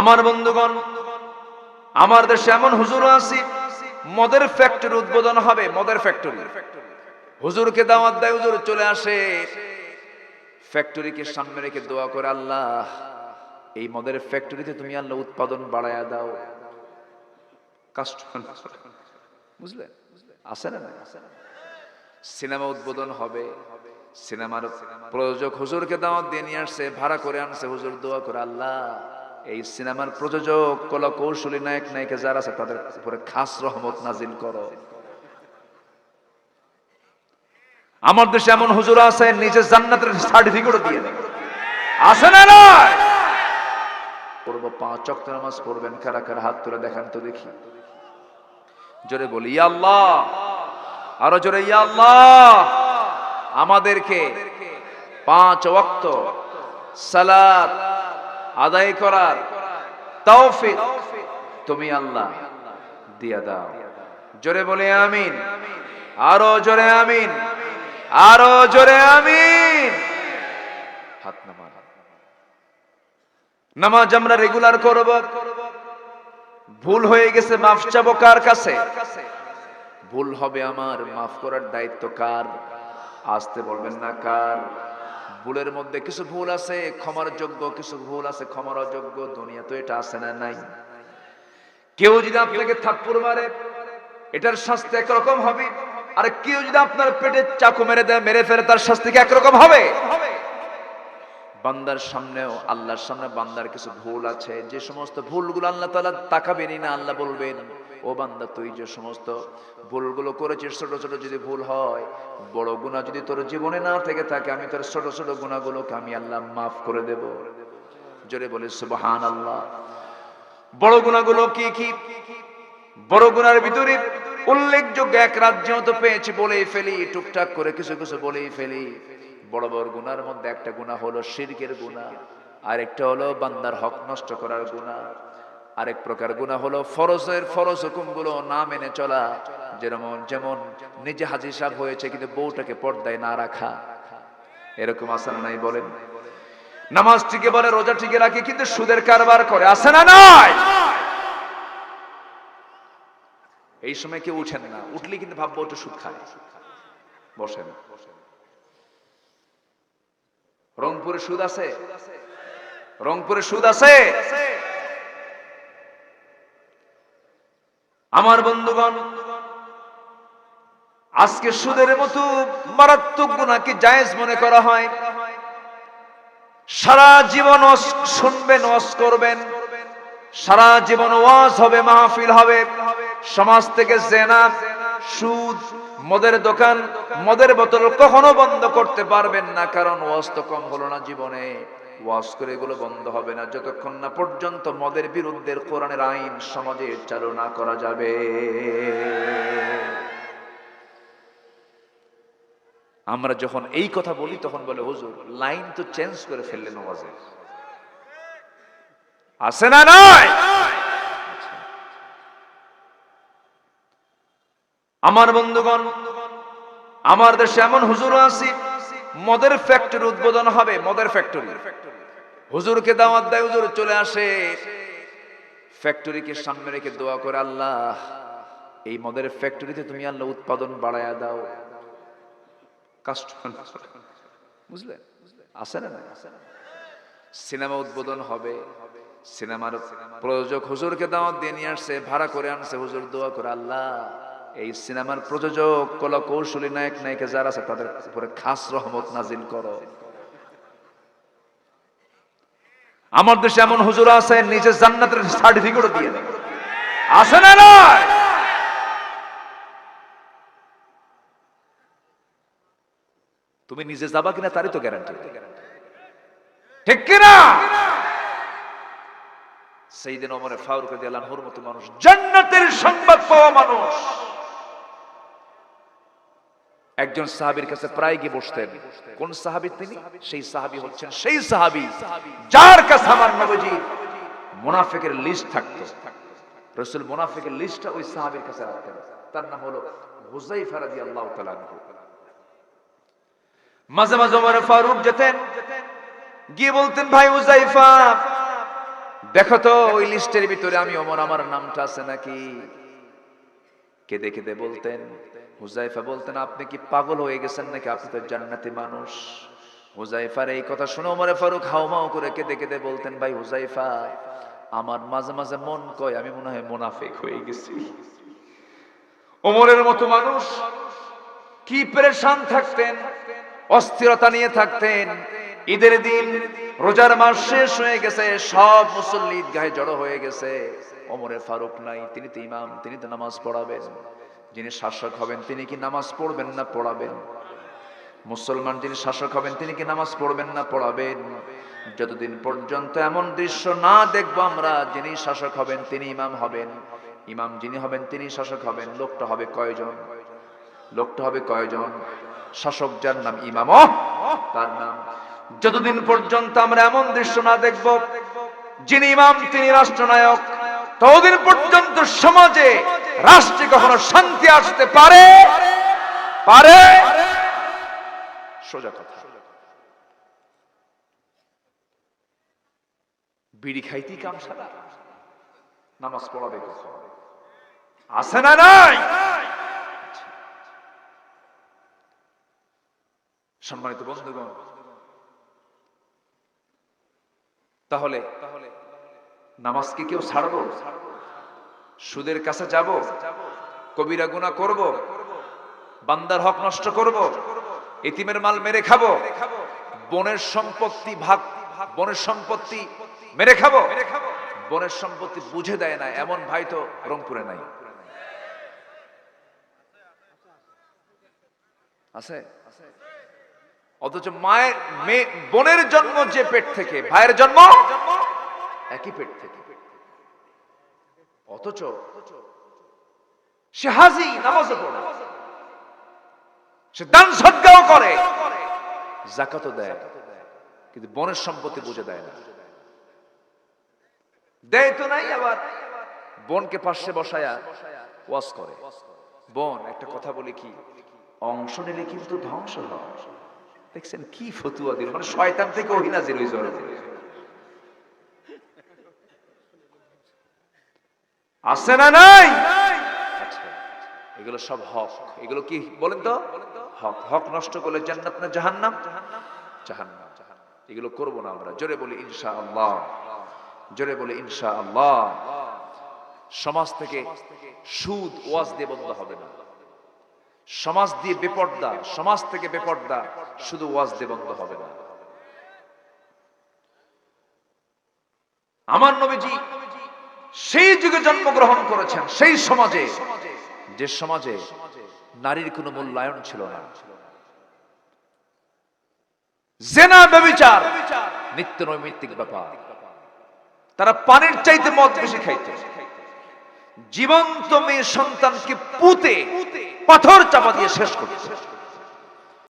আমার বন্ধুগণ, আমার দেশে এমন হুজুর আছি, মদের ফ্যাক্টরি উদ্বোধন হবে, মদের ফ্যাক্টরি হুজুরকে দাওয়াত দেয়, হুজুর চলে আসে। ফ্যাক্টরিকে সামনে রেখে দোয়া করে, আল্লাহ, এই মদের ফ্যাক্টরিতে তুমি আল্লাহ উৎপাদন বাড়ায়া দাও। কাস্টমার বুঝলেন? আছে না সিনেমা উদ্বোধন হবে, সিনেমার প্রযোজক হুজুরকে দাওয়াত দিয়ে নিয়ে আসছে, ভাড়া করে আনছে, হুজুর দোয়া করে, আল্লাহ এই সিনেমার প্রযোজক কলা কৌশলী নায়ক, নায়িকা যারা আছে, তাদের উপরে খাস রহমত নাজিল করো। আমার দেশে এমন হুজুর আছে, নিজে জান্নাতের সার্টিফিকেটও দিয়ে দেয় আছে না নয় পড়ব পাঁচ চক্র নামাজ পড়বেন, কারা কারা হাত তুলে দেখান তো দেখি। জোরে বলি, ইয়া আল্লাহ! আরও জোরে, ইয়া আল্লাহ! আমাদেরকে পাঁচ ওয়াক্ত সালাত আদায় করার তৌফিক তুমি আল্লাহ দিয়া দাও। জোরে বলে আমিন। আরও জোরে আমিন। আরও জোরে আমিন। হাত নামান নামাজ আমরা রেগুলার করব। ভুল হয়ে গেছে, মাফ চাবো কার কাছে? ভুল হবে আমার। মাফ করার দায়িত্ব কার? আসতে বলবেন না কার? ভুলের মধ্যে কিছু ভুল আছে, ক্ষমার যোগ্য কিছু ভুল আছে, ক্ষমার অযোগ্য দুনিয়া তো এটা আছে না নাই? কেউ যদি আপনাকে থাপ্পড় মারে, এটার শাস্তি একরকম হবে। আর কেউ যদি আপনার পেটে চাকু মেরে দেয়, মেরে ফেলে, তার শাস্তি কি একরকম হবে? বান্দার সামনেও, আল্লাহর সামনে বান্দার কিছু ভুল আছে। যে সমস্ত ভুলগুলো আল্লাহ তাআলা তাকাবেনই না, আল্লাহ বলবেন ও বান্দা, তুই যে সমস্ত ভুলগুলো করেছিস, ছোট ছোট যদি ভুল হয়, বড় গুনাহ যদি তোর জীবনে না থেকে থাকে, আমি তোর ছোট ছোট গুনাহগুলোকে আমি আল্লাহ মাফ করে দেব। জোরে বলে সুবহান আল্লাহ বড় গুনাহগুলো কি কি? বড় গুণার ভিতরে উল্লেখযোগ্য এক রাজ্য তো পেয়েছি বলেই ফেলি, টুকটাক করে কিছু কিছু বলেই ফেলি। বড় বড় গুনার মধ্যে একটা গুণা হলো শিরকের গুণা আর একটা হলো বান্দার হক নষ্ট করার গুণা আরেক প্রকার গুণা হলো ফরজের ফরজ হুকুমগুলো না মেনে চলা। যেমন যেমন নিজে হাজির সাহেব হয়েছে কিন্তু বউটাকে পর্দায় না রাখা। এরকম আসানা নাই বলেন? নামাজ টিকে বলে, রোজা টিকে রাখে, কিন্তু সুদের কারবার করে। আসে না নয় এই সময় কেউ উঠেন না। উঠলে কিন্তু ভাববো একটু সুদ খায়। বসেন। রংপুরে সুদ আছে? রংপুরে সুদ আছে? আমার বন্ধুগণ, আজকে সুদের মতো মারাত্মক গুণাকে জায়েজ মনে করা হয়। সারা জীবন শুনবেন, ওয়াজ করবেন। সারা জীবন ওয়াজ হবে, মাহফিল হবে। সমাজ থেকে জেনা, সুদ, মদের দোকান, মদের বোতল কখনো বন্ধ করতে পারবেন না, কারণ ওয়াজ তো কম হলো না জীবনে। ওয়াজ করে এগুলো বন্ধ হবে না। যতক্ষণ না পর্যন্ত মদের বিরুদ্ধে কোরআনের আইন সমাজে চালু না করা যাবে। আমরা যখন এই কথা বলি, তখন বলে, হুজুর, লাইন তো চেঞ্জ করে ফেললেন ওয়াজে। আছে না নয় আমার বন্ধুগণ, আমার দেশে এমন হুজুর আছি মদের ফ্যাক্টরি উদ্বোধন হবে, মদের ফ্যাক্টরি হুজুরকে দাওয়াত দেয়, হুজুর চলে আসে। ফ্যাক্টরিকে সামনে রেখে দোয়া করে, আল্লাহ, এই মদের ফ্যাক্টরিতে তুমি আল্লাহ উৎপাদন বাড়ায়া দাও। কাস্টমার বুঝলেন? আছে না সিনেমা উদ্বোধন হবে। সিনেমার প্রযোজক হুজুরকে দাওয়াত দিয়ে নিয়ে আসছে, ভাড়া করে আনছে, হুজুর দোয়া করে, আল্লাহ এই সিনেমার প্রযোজক কলা কৌশলী নায়ক, নায়িকা যারা আছে, তাদের উপরে খাস রহমত নাজিল করো। আমার দেশে এমন হুজুর আছে, নিজে জান্নাতের সার্টিফিকেটও দিয়ে আছে না নয় তুমি নিজে যাবা কিনা তারই তো গ্যারান্টি ঠিক কিনা? সেই দিন অমরে ফারুক রাদিয়াল্লাহুর মতো মানুষ, জান্নাতের সংবাদ পাওয়া মানুষ। একজন সাহাবীর কাছে প্রায় গিয়ে বসতেন। কোন সাহাবী তিনি? সেই সাহাবী হচ্ছেন সেই সাহাবী, যার কাছে আমার নবীজি মুনাফিকের লিস্ট থাকতো। রাসূল মুনাফিকের লিস্টটা ওই সাহাবীর কাছে রাখতেন। তার নাম হলো হুযাইফা রাদিয়াল্লাহু তাআলা মাঝে মাঝে ওমর ফারুক যেতেন, গিয়ে বলতেন, ভাই হুযাইফা, দেখো তো, ওই লিস্টের ভিতরে আমি ওমর, আমার নামটা আছে নাকি? কেঁদে কেঁদে বলতেন হুজাইফা বলতেন, আপনি কি পাগল হয়ে গেছেন নাকি? আপনি তো জান্নাতি মানুষ। হুজাইফার এই কথা শুনে ওমরে ফারুক হাউমাউ করে কেঁদে কেঁদে বলতেন, ভাই হুজাইফা আমার মাঝে মাঝে মন কয়, আমি মনে হয় মোনাফেক হয়ে গেছি। ওমরের মতো মানুষ কি পরেশান থাকতেন, অস্থিরতা নিয়ে থাকতেন। ঈদের দিন রোজার মাস শেষ হয়ে গেছে, সব মুসল্লি গায়ে জড়ো হয়ে গেছে। ওমরে ফারুক নাই, তিনি তো ইমাম, তিনি তো নামাজ পড়াবেন। যিনি শাসক হবেন, তিনি কি নামাজ পড়বেন না পড়াবেন? মুসলমান যিনি শাসক হবেন, তিনি কি নামাজ পড়বেন না পড়াবেন? যতদিন পর্যন্ত এমন দৃশ্য না দেখব আমরা, যিনি শাসক হবেন, তিনি ইমাম হবেন। ইমাম যিনি হবেন, তিনি শাসক হবেন। লোকটা হবে কয়জন? লোকটা হবে কয়জন? শাসক যার নাম ইমাম। তার নাম। যতদিন পর্যন্ত আমরা এমন দৃশ্য না দেখব, যিনি ইমাম, তিনি রাষ্ট্রনায়ক, ততদিন পর্যন্ত সমাজে রাষ্ট্রে কখনো শান্তি আসতে পারে? পারে? সোজা কথা। বিড়ি খাইতেই কাম সারা নামাজ পড়াবে কখন? আছে না নাই? সম্মানিত বন্ধুগণ, তাহলে তাহলে নামাজ কি কেউ ছাড়বো? সুদের কাছে যাব, কবিরা গুণা করব, বান্দার হক নষ্ট করব, এতিমের মাল মেরে খাব, বনের সম্পত্তি ভাগ, বনের সম্পত্তি মেরে খাব, বনের সম্পত্তি বুঝে দেয় না, এমন ভাই তো রংপুরে নাই। আছে? অথচ মায়ের, মেয়ে, বোনের জন্ম যে পেট থেকে, ভাইয়ের জন্ম একই পেট থেকে। অথচ সে হাজি নামাজও পড়ে। সে দান সদ্গাও করে, জাকাতও দেয়, কিন্তু বনের সম্পত্তি বুঝে দেয় না। দেয় তো নাই আবার, বোনকে পাশে বসায়া ওয়াজ করে। বোন, একটা কথা বলে কি, অংশ নিলে কিন্তু ধ্বংস হয়। দেখছেন কি ফতুয়া দিল মানে শয়তান থেকে ওহিনাজির ওই জ্বরে আছে না নাই? আচ্ছা এগুলো সব হক। এগুলো কি বলেন তো? হক। হক নষ্ট করলে জান্নাত না জাহান্নাম? জাহান্নাম এগুলো করব না আমরা। জোরে বলি ইনশা আল্লাহ জোরে বলি ইনশা আল্লাহ সমাজ থেকে সুদ, ওয়াজ দিয়ে বন্ধ হবে না। সমাজ দিয়ে বেপর্দা, সমাজ থেকে বেপর্দা, শুধু ওয়াজ দিয়ে বন্ধ হবে না। আমার নবীজি সেই যুগে জন্মগ্রহণ করেছেন, সেই সমাজে, যে সমাজে নারীর কোনো মূল্যায়ন ছিল না। জেনা ব্যবিচার, নিত্য নৈমিত্তিক ব্যাপার। তারা পানির চাইতে মদ বেশি খাইত। জীবন্ত মেয়ে সন্তানকে পুঁতে পাথর চাপা দিয়ে শেষ করছে